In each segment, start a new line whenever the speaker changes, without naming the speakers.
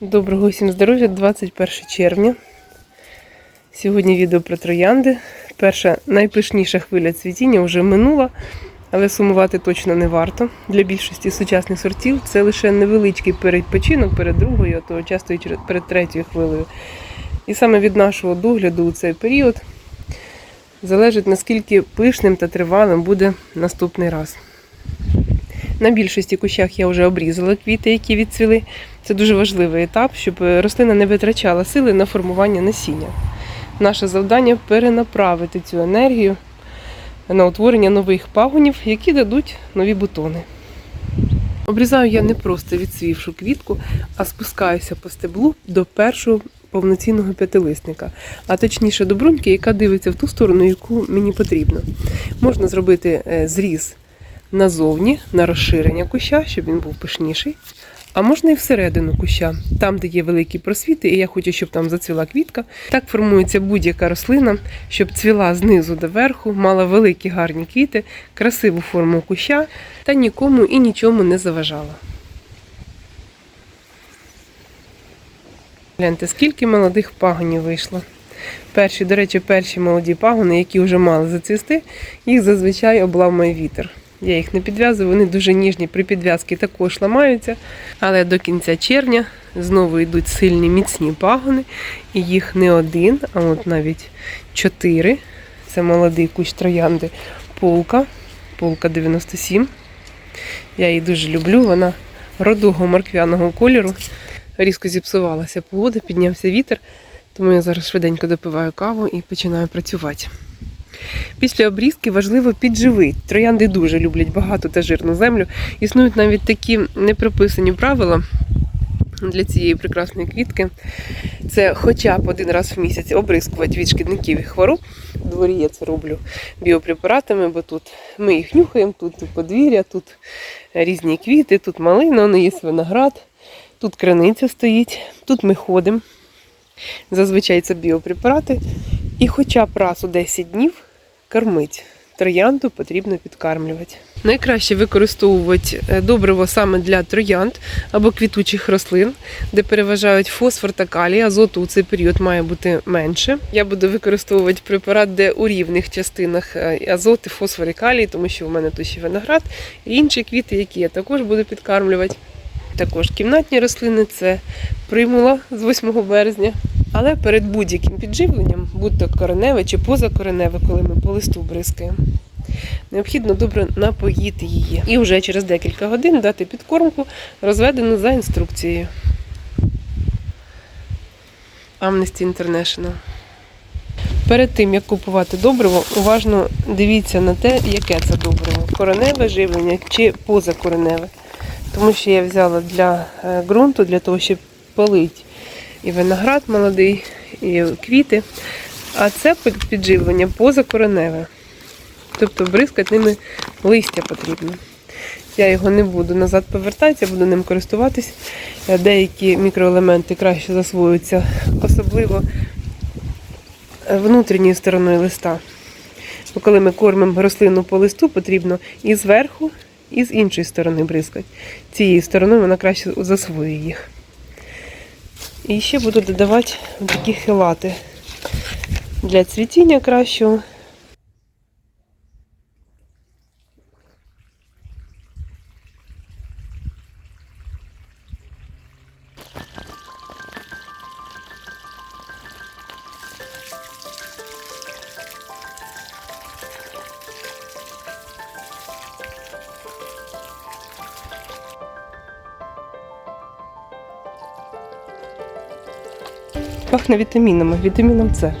Доброго всім здоров'я, 21 червня. Сьогодні відео про троянди. Перша найпишніша хвиля цвітіння вже минула, але сумувати точно не варто. Для більшості сучасних сортів це лише невеличкий передпочинок перед другою, а то часто і перед третьою хвилею. І саме від нашого догляду у цей період залежить наскільки пишним та тривалим буде наступний раз. На більшості кущах я вже обрізала квіти, які відцвіли. Це дуже важливий етап, щоб рослина не витрачала сили на формування насіння. Наше завдання перенаправити цю енергію на утворення нових пагонів, які дадуть нові бутони. Обрізаю я не просто відсвівшу квітку, а спускаюся по стеблу до першого повноцінного п'ятилисника, а точніше до бруньки, яка дивиться в ту сторону, яку мені потрібно. Можна зробити е, зріз назовні на розширення куща, щоб він був пишніший. А можна і всередину куща, там, де є великі просвіти, і я хочу, щоб там зацвіла квітка. Так формується будь-яка рослина, щоб цвіла знизу до верху, мала великі гарні квіти, красиву форму куща та нікому і нічому не заважала. Гляньте, скільки молодих пагонів вийшло. Перші, до речі, перші молоді пагони, які вже мали зацвісти, їх зазвичай обламує вітер. Я їх не підв'язую, вони дуже ніжні, при підв'язці також ламаються. Але до кінця червня знову йдуть сильні міцні пагони, і їх не один, а от навіть чотири. Це молодий кущ троянди полка, полка 97. Я її дуже люблю. Вона родого морквяного кольору. Різко зіпсувалася погода, піднявся вітер, тому я зараз швиденько допиваю каву і починаю працювати. Після обрізки важливо підживити. Троянди дуже люблять багату та жирну землю. Існують навіть такі непрописані правила для цієї прекрасної квітки. Це хоча б один раз в місяць обрискувати від шкідників і хвороб. У дворі я це роблю біопрепаратами, бо тут ми їх нюхаємо, тут подвір'я, тут різні квіти, тут малина, воно є виноград, тут криниця стоїть, тут ми ходимо. Зазвичай це біопрепарати. І хоча б раз у 10 днів кормить. Троянду потрібно підкармлювати. Найкраще використовувати е, добриво саме для троянд або квітучих рослин, де переважають фосфор та калій. Азоту у цей період має бути менше. Я буду використовувати препарат, де у рівних частинах е, азот, і фосфор і калій, тому що у мене тут ще виноград і інші квіти, які я також буду підкармлювати. Також кімнатні рослини це примула з 8 березня. Але перед будь-яким підживленням, будь-то кореневе чи позакореневе, коли ми по листу бризкаємо, необхідно добре напоїти її. І вже через декілька годин дати підкормку, розведену за інструкцією. Amnesty International. Перед тим, як купувати добриво, уважно дивіться на те, яке це добриво. Кореневе живлення чи позакореневе. Тому що я взяла для е, ґрунту, для того, щоб полити і виноград молодий, і квіти. А це підживлення позакореневе. Тобто бризкати ними листя потрібно. Я його не буду назад повертати, я буду ним користуватись. Е, Деякі мікроелементи краще засвоюються, особливо е, внутрішньою стороною листа. Бо коли ми кормимо рослину по листу, потрібно і зверху, і з іншої сторони бризкать. Цією стороною вона краще засвоює їх. І ще буду додавати такі хилати для цвітіння кращого. Пахне вітамінами, вітаміном С.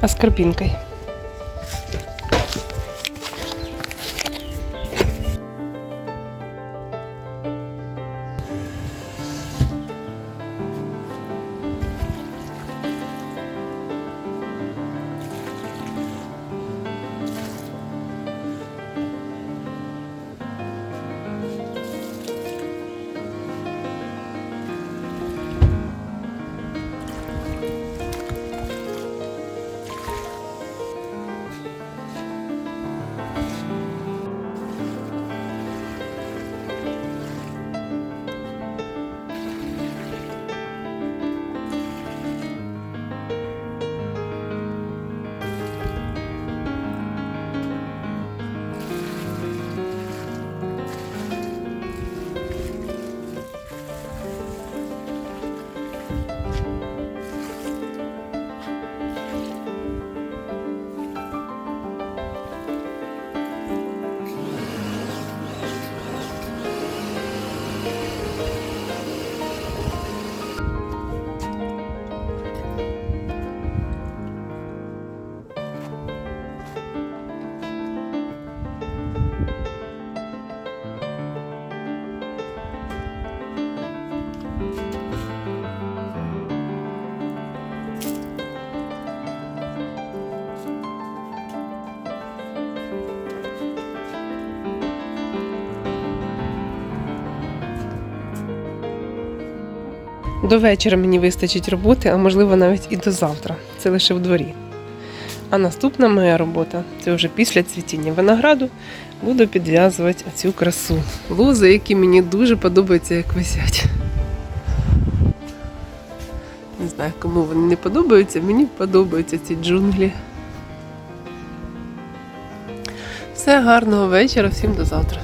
Аскорбінкою. До вечора мені вистачить роботи, а можливо навіть і до завтра. Це лише в дворі. А наступна моя робота це вже після цвітіння винограду. Буду підв'язувати цю красу. Лози, які мені дуже подобаються, як висять. Не знаю, кому вони не подобаються, мені подобаються ці джунглі. Все гарного вечора, всім до завтра.